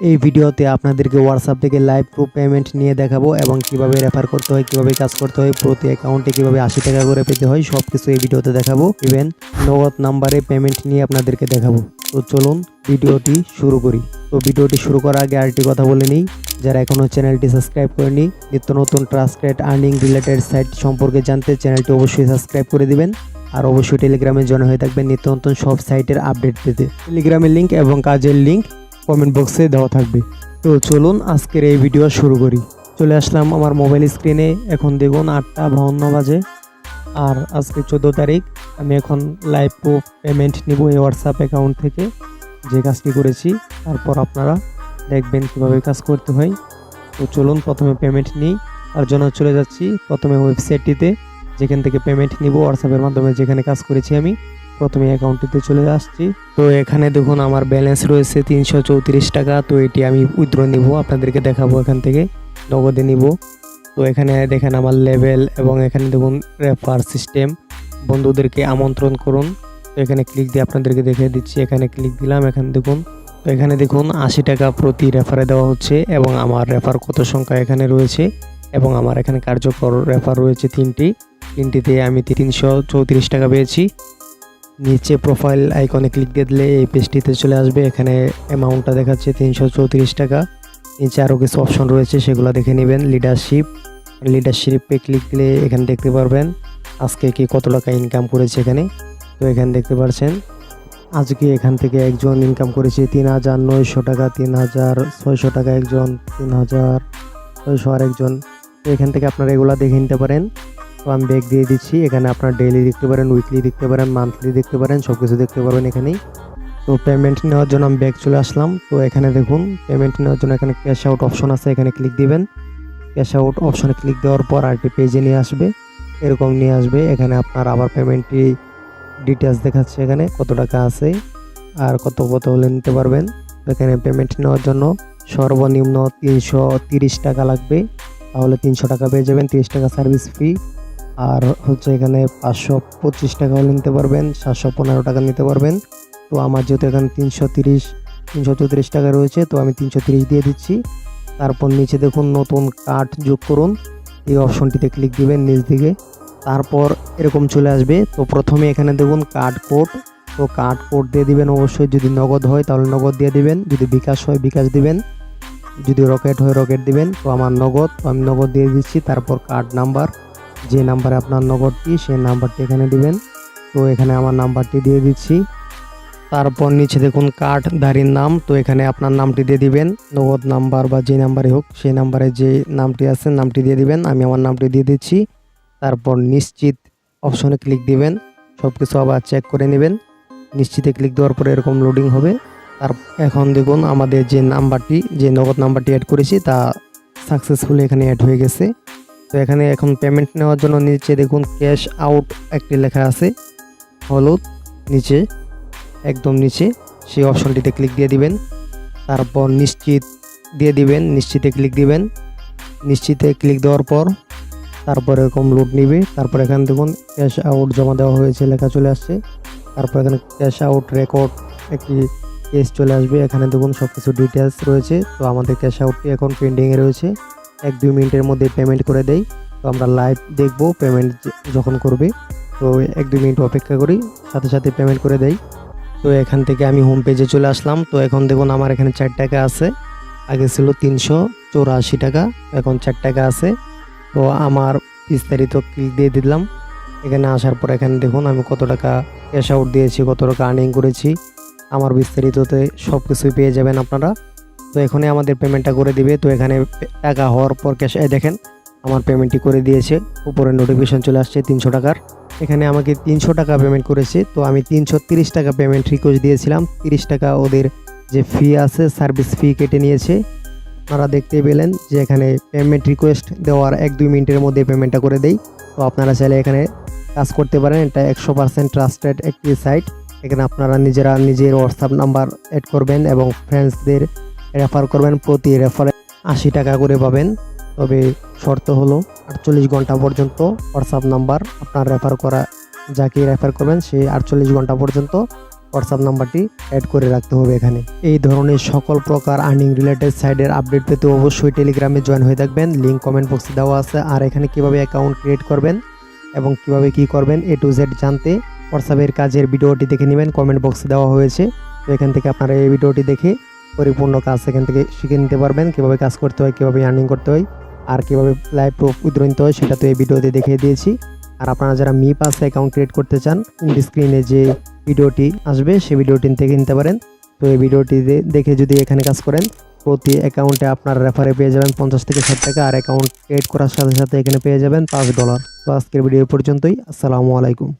এই ভিডিওতে আপনাদেরকে হোয়াটসঅ্যাপ থেকে লাইভ প্রুফ পেমেন্ট নিয়ে দেখাবো এবং কীভাবে রেফার করতে হয়, কীভাবে কাজ করতে হয়, প্রতি অ্যাকাউন্টে কীভাবে আশি টাকা করে পেতে হয় সব কিছু এই ভিডিওতে দেখাবো। ইভেন নগদ নাম্বারে পেমেন্ট নিয়ে আপনাদেরকে দেখাবো। তো চলুন ভিডিওটি শুরু করি। তো ভিডিওটি শুরু করার আগে আরেকটি কথা বলে নিই। যারা এখনও চ্যানেলটি সাবস্ক্রাইব করেনি নিত্য নতুন ট্রাস্টেড আর্নিং রিলেটেড সাইট সম্পর্কে জানতে চ্যানেলটি অবশ্যই সাবস্ক্রাইব করে দিবেন। আর অবশ্যই টেলিগ্রামে জয়েন হয়ে থাকবেন নিত্য নতুন সব সাইটের আপডেট পেতে। টেলিগ্রামের লিঙ্ক এবং কাজের লিঙ্ক কমেন্ট বক্সে দেওয়া থাকবে। তো চলুন আজকের এই ভিডিও শুরু করি। চলে আসলাম আমার মোবাইল স্ক্রিনে। এখন দেখুন আটটা বাহান্ন বাজে। আর আজকে চোদ্দ তারিখ। আমি এখন লাইভ পেমেন্ট নিব এই হোয়াটসঅ্যাপ অ্যাকাউন্ট থেকে। যে কাজটি করেছি, তারপর আপনারা দেখবেন কীভাবে কাজ করতে হয়। তো চলুন প্রথমে পেমেন্ট নিই। তার জন্য চলে যাচ্ছি প্রথমে ওয়েবসাইটটিতে যেখান থেকে পেমেন্ট নিব হোয়াটসঅ্যাপের মাধ্যমে যেখানে কাজ করেছি আমি। প্রথমে অ্যাকাউন্টটিতে চলে আসছি। তো এখানে দেখুন আমার ব্যালেন্স রয়েছে তিনশো চৌত্রিশ টাকা। তো এটি আমি উইথড্র নিব, আপনাদেরকে দেখাবো এখান থেকে, নগদে নিব। তো এখানে দেখেন আমার লেভেল এবং এখানে দেখুন রেফার সিস্টেম বন্ধুদেরকে আমন্ত্রণ করুন। তো এখানে ক্লিক দিয়ে আপনাদেরকে দেখিয়ে দিচ্ছি, এখানে ক্লিক দিলাম, এখানে দেখুন। তো এখানে দেখুন আশি টাকা প্রতি রেফারে দেওয়া হচ্ছে এবং আমার রেফার কত সংখ্যা এখানে রয়েছে এবং আমার এখানে কার্যকর রেফার রয়েছে তিনটি। তিনটিতে আমি তিনশো চৌত্রিশ টাকা পেয়েছি। নিচে প্রোফাইল আইকনে ক্লিক দিয়ে দিলে এই পেজটিতে চলে আসবে। এখানে অ্যামাউন্টটা দেখাচ্ছে তিনশো চৌত্রিশ টাকা। নিচে আরও কিছু অপশন রয়েছে, সেগুলো দেখে নেবেন। লিডারশিপ লিডারশিপে ক্লিক দিলে এখানে দেখতে পারবেন আজকে কি কত টাকা ইনকাম করেছে এখানে। তো এখানে দেখতে পাচ্ছেন আজকে এখান থেকে একজন ইনকাম করেছে তিন হাজার নয়শো টাকা, তিন হাজার ছয়শো টাকা একজন, তিন হাজার ছয়শো আর একজন তো এখান থেকে আপনারা এগুলো দেখে নিতে পারেন। তো আমি ব্যাগ দিয়ে দিচ্ছি। এখানে আপনার ডেইলি দেখতে পারেন উইকলি দেখতে পারেন মান্থলি দেখতে পারেন সব কিছু দেখতে পারবেন এখানেই। তো পেমেন্ট নেওয়ার জন্য আমি ব্যাগ চলে আসলাম। তো এখানে দেখুন পেমেন্ট নেওয়ার জন্য এখানে ক্যাশ আউট অপশন আছে, এখানে ক্লিক দিবেন। ক্যাশ আউট অপশনে ক্লিক দেওয়ার পর আরেকটি পেজে নিয়ে আসবে। এরকম নিয়ে আসবে। এখানে আপনার আবার পেমেন্টটি ডিটেলস দেখাচ্ছে এখানে, কত টাকা আছে আর কত কত হলে নিতে পারবেন। এখানে পেমেন্ট নেওয়ার জন্য সর্বনিম্ন তিনশো তিরিশ টাকা লাগবে। তাহলে তিনশো টাকা পেয়ে যাবেন, তিরিশ টাকা সার্ভিস ফি আর হচ্ছে এখানে পাঁচশো পঁচিশ টাকা হলে নিতে পারবেন, সাতশো পনেরো টাকা নিতে পারবেন। তো আমার যেহেতু এখানে তিনশো তিরিশ, তিনশো চৌত্রিশ টাকা রয়েছে, তো আমি তিনশো তিরিশ দিয়ে দিচ্ছি। তারপর নিচে দেখুন নতুন কার্ড যোগ করুন, এই অপশনটিতে ক্লিক দিবেন নিচ দিকে। তারপর এরকম চলে আসবে, তো প্রথমে এখানে দেখুন কার্ড কোড, তো কার্ড কোড দিয়ে দিবেন অবশ্যই, যদি নগদ হয় তাহলে নগদ দিয়ে দিবেন, যদি বিকাশ হয় বিকাশ দিবেন, যদি রকেট হয় রকেট দিবেন। তো আমার নগদ, তো আমি নগদ দিয়ে দিচ্ছি, তারপর কার্ড নাম্বার যে নাম্বারে আপনার নগদটি সেই নাম্বারটি এখানে দিবেন। তো এখানে আমার নাম্বারটি দিয়ে দিচ্ছি। তারপর নিচে দেখুন কার্ডধারীর নাম, তো এখানে আপনার নামটি দিয়ে দিবেন। নগদ নাম্বার বা যে নাম্বারে হোক, সেই নাম্বারে যে নামটি আছে, নামটি দিয়ে দিবেন। আমি আমার নামটি দিয়ে দিচ্ছি। তারপর নিশ্চিত অপশনে ক্লিক দিবেন। সব কিছু আবার চেক করে নেবেন। নিশ্চিতে ক্লিক দেওয়ার পরে এরকম লোডিং হবে। তার এখন দেখুন আমাদের যে নাম্বারটি, যে নগদ নাম্বারটি অ্যাড করেছি, তা সাকসেসফুলি এখানে অ্যাড হয়ে গেছে। তো এখানে এখন পেমেন্ট নেওয়ার জন্য নিচে দেখুন ক্যাশ আউট একটি লেখা আছে, হলুদ, নিচে, একদম নিচে, সেই অপশনটিতে ক্লিক দিয়ে দিবেন। তারপর নিশ্চিত দিয়ে দিবেন, নিশ্চিতে ক্লিক দিবেন। নিশ্চিতে ক্লিক দেওয়ার পর তারপর এরকম লোড নিবে। তারপর এখানে দেখুন ক্যাশ আউট জমা দেওয়া হয়েছে, লেখা চলে আসছে। তারপর এখানে ক্যাশ আউট রেকর্ড একটি কেস চলে আসবে। এখানে দেখুন সব কিছু ডিটেলস রয়েছে। তো আমাদের ক্যাশ আউটটি এখন পেন্ডিংয়ে রয়েছে। এক দুই মিনিটের মধ্যে পেমেন্ট করে দেই। তো আমরা লাইভ দেখব পেমেন্ট যখন করবে। তো এক দুই মিনিট অপেক্ষা করি, সাথে সাথে পেমেন্ট করে দেই। তো এখান থেকে আমি হোম পেজে চলে আসলাম। তো এখন দেখুন আমার এখানে চার টাকা আছে। আগে ছিল তিনশো চৌরাশি টাকা, এখন চার টাকা আছে। তো আমার বিস্তারিত ক্লিক দিয়ে দিলাম। এখানে আসার পর এখানে দেখুন আমি কত টাকা ক্যাশ আউট দিয়েছি, কত টাকা আর্নিং করেছি। আমার বিস্তারিততে সব কিছুই পেয়ে যাবেন আপনারা। তো এখানে আমাদের পেমেন্টটা করে দিবে। তো এখানে টাকা হওয়ার পর ক্যাশ দেখেন, আমার পেমেন্টটি করে দিয়েছে। উপরে নোটিফিকেশন চলে আসছে তিনশো টাকার। এখানে আমাকে তিনশো টাকা পেমেন্ট করেছে। তো আমি তিনশো তিরিশ টাকা পেমেন্ট রিকোয়েস্ট দিয়েছিলাম। তিরিশ টাকা ওদের যে ফি আছে সার্ভিস ফি কেটে নিয়েছে। আপনারা দেখতে পেলেন যে এখানে পেমেন্ট রিকোয়েস্ট দেওয়ার এক দুই মিনিটের মধ্যে পেমেন্টটা করে দেই। তো আপনারা চাইলে এখানে কাজ করতে পারেন। এটা একশো পার্সেন্ট ট্রাস্টেড একটি সাইট এখানে আপনারা নিজেরা নিজের হোয়াটসঅ্যাপ নাম্বার অ্যাড করবেন এবং ফ্রেন্ডসদের রেফার করবেন, প্রতি রেফারে আশি টাকা করে পাবেন। তবে শর্ত হলো, আটচল্লিশ ঘণ্টা পর্যন্ত হোয়াটসঅ্যাপ নাম্বার আপনার রেফার করা, যাকে রেফার করবেন সেই আটচল্লিশ ঘণ্টা পর্যন্ত হোয়াটসঅ্যাপ নাম্বারটি অ্যাড করে রাখতে হবে এখানে। এই ধরনের সকল প্রকার আর্নিং রিলেটেড সাইডের আপডেট পেতে অবশ্যই টেলিগ্রামে জয়েন হয়ে থাকবেন। লিঙ্ক কমেন্ট বক্সে দেওয়া আছে। আর এখানে কীভাবে অ্যাকাউন্ট ক্রিয়েট করবেন এবং কীভাবে কি করবেন এ টু জেড জানতে হোয়াটসঅ্যাপের কাজের ভিডিওটি দেখে নেবেন। কমেন্ট বক্সে দেওয়া হয়েছে। তো এখান থেকে আপনারা এই ভিডিওটি দেখে পরিপূর্ণ কাজ সেখান থেকে শিখে নিতে পারবেন, কীভাবে কাজ করতে হয়, কীভাবে আর্নিং করতে হয়, আর কীভাবে লাইভ প্রুফ নিতে হয়, সেটা তো এই ভিডিওতে দেখিয়ে দিয়েছি। আর আপনারা যারা মি পাস অ্যাকাউন্ট ক্রিয়েট করতে চান স্ক্রিনে যে ভিডিওটি আসবে, সেই ভিডিওটি থেকে নিতে পারেন। তো এই ভিডিওটি দেখে যদি এখানে কাজ করেন, প্রতি অ্যাকাউন্টে আপনার রেফারে পেয়ে যাবেন পঞ্চাশ থেকে ষাট টাকা, আর অ্যাকাউন্ট ক্রিয়েট করার সাথে সাথে এখানে পেয়ে যাবেন পাঁচ ডলার তো আজকের ভিডিও পর্যন্তই, আসসালামু আলাইকুম।